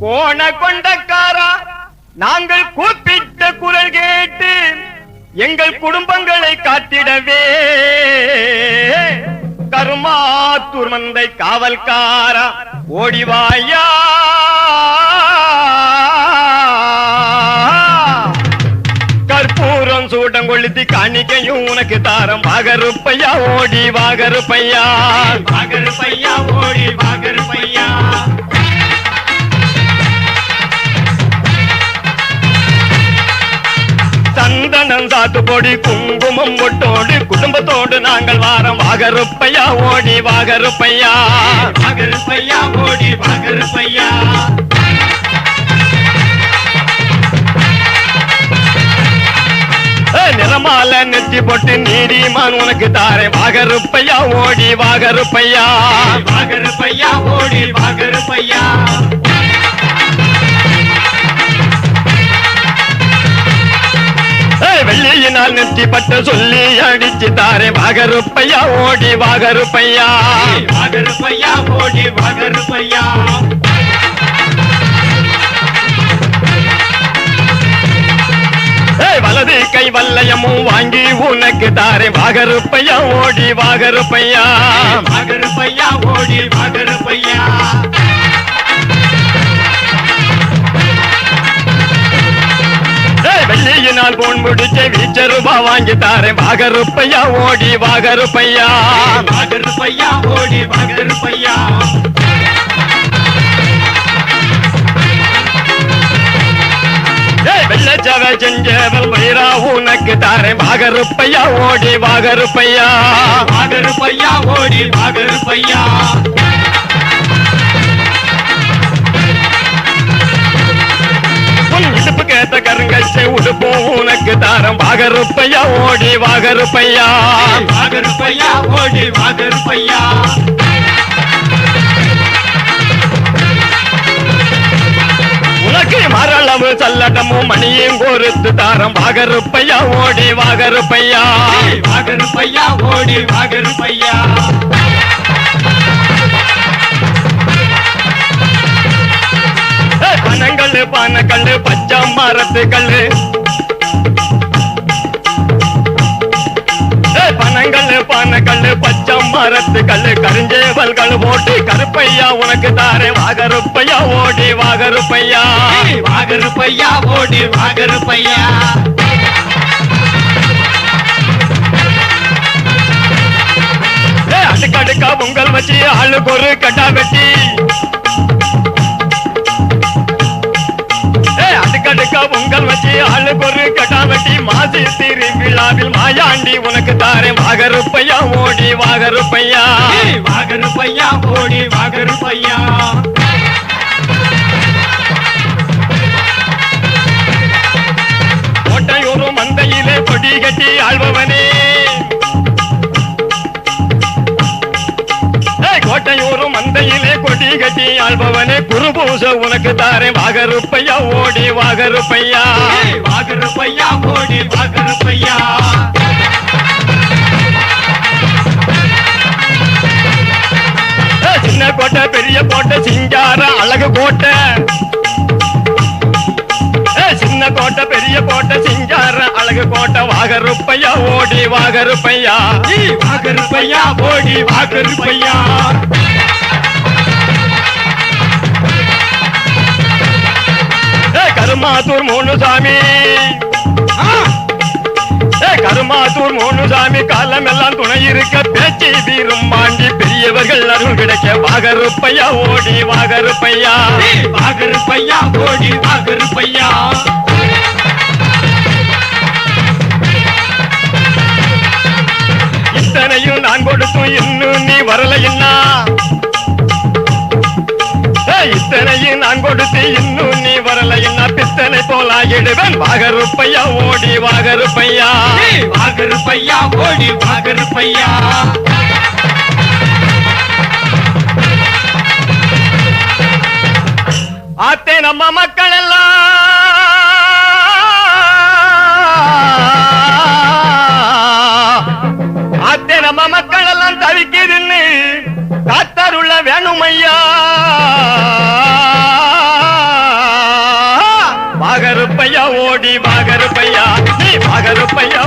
கோண கொண்டக்காரா நாங்கள் கூப்பிட்ட குரல் கேட்டு எங்கள் குடும்பங்களை காத்திடவே. கருமாத்தூர் மந்தை காவல்காரா ஓடிவாயா கற்பூரம் சூட்டம் கொளுத்தி காணிக்கையும் உனக்கு தாரம். வாகருப்பையா ஓடி வாகருப்பையா. வாகருப்பையா ஓடி வாகருப்பையா. சந்தனம் சாத்துப்பொடி குங்குமம் ஒட்டோடு குடும்பத்தோடு நாங்கள் வாரம். வாகருப்பையா ஓடி வாகருப்பையா. வாகருப்பையா ஓடி வாகருப்பையா. நிறமால நெத்தி போட்டு நீதிமான் உனக்கு தாரே வாகருப்பையா ஓடி வாகருப்பையா. வாகருப்பையா ஓடி வாகருப்பையா. நெத்தி பட்ட சொல்லி அடிச்சு தாரேன் வாகருப்பையா ஓடி வாகருப்பையா? வாகருப்பையா ஓடி வாகருப்பையா? வலது கை வல்லயமும் வாங்கி உனக்கு தாரேன் வாகருப்பையா ஓடி வாகருப்பையா? வாகருப்பையா ஓடி வாகருப்பையா? வெள்ளியினால் போன் முடிச்ச வீச்ச ரூபா வாங்கி தாரேன். வாகருப்பையா ஓடி வாகருப்பையா. வாகருப்பையா ஓடி வாகருப்பையா. வெள்ளச்சவ செஞ்சவள் வைரா உனக்கு தாரேன். வாகருப்பையா ஓடி வாகருப்பையா. வாகருப்பையா ஓடி வாகருப்பையா. கேத்த கருங்கச்சை உடுப்பும். உனக்கு தாரம். வாகருப்பையா ஓடி வாகருப்பையா. வாகருப்பையா ஓடி வாகருப்பையா. உனக்கு மரளவு சல்லடமும் மணியும் கோருத்து தாரம். வாகருப்பையா ஓடி வாகருப்பையா. வாகருப்பையா ஓடி வாகருப்பையா. பானக்கல்லு பச்சை மரத்து கல்லு. பனங்கல்லு பானக்கல்லு பச்சை மரத்து கல்லு. கருஞ்சேவல்கள் போட்டு கருப்பையா உனக்கு தாரே. வாகருப்பையா ஓடி வாகருப்பையா. வாகருப்பையா ஓடி வாகருப்பையா. அடுக்கடுக்கா பொங்கல் வச்சு ஆளுக்கு ஒரு கட்டா வெட்டி. அடுக்கடுக்கா பொங்கல் வச்சு ஆளுக்கு ஒரு கட்டா வெட்டி மாசி திரு விழாவில் மாயாண்டி உனக்கு தாரே வாகரு பையா ஓடி வாகரு பையா வாகரு பையா ஓடி வாகரு பையா கட்டி ஆள்பவனே குருபூச உனக்கு தாரே வாகருப்பையா ஓடி வாகருப்பையா. வாகருப்பையா ஓடி வாகருப்பையா. சின்ன கோட்டை பெரிய கோட்டை சிங்கார அழகு கோட்டை. சின்ன கோட்டை பெரிய கோட்டை சிங்கார அழகு கோட்டை. வாகருப்பையா ஓடி வாகருப்பையா. வாகருப்பையா ஓடி வாகருப்பையா. கருமாத்தூர் மூணு சாமி ஏய், கருமாத்தூர் மூணு சாமி காலம் எல்லாம் துணை இருக்க பேச்சு தீரும் மாண்டி பெரியவர்கள் அருள் கிடைக்க வாகருப்பையா ஓடி வாகருப்பையா. வாகருப்பையா ஓடி வாகருப்பையா. இத்தனையும் நான் கொடுத்தும் இன்னும் நீ வரலைன்னா இத்தனையும் நான் கொடுத்து இன்னும் நீ வரலைன்னா பித்தனை போல் ஆகிடுவேன் வாகருப்பையா ஓடி வாகருப்பையா. வாகருப்பையா ஓடி வாகருப்பையா. ஆத்தே நம்ம மக்கள் எல்லாம். ஓடி வாகருப்பையா நீ வாகருப்பையா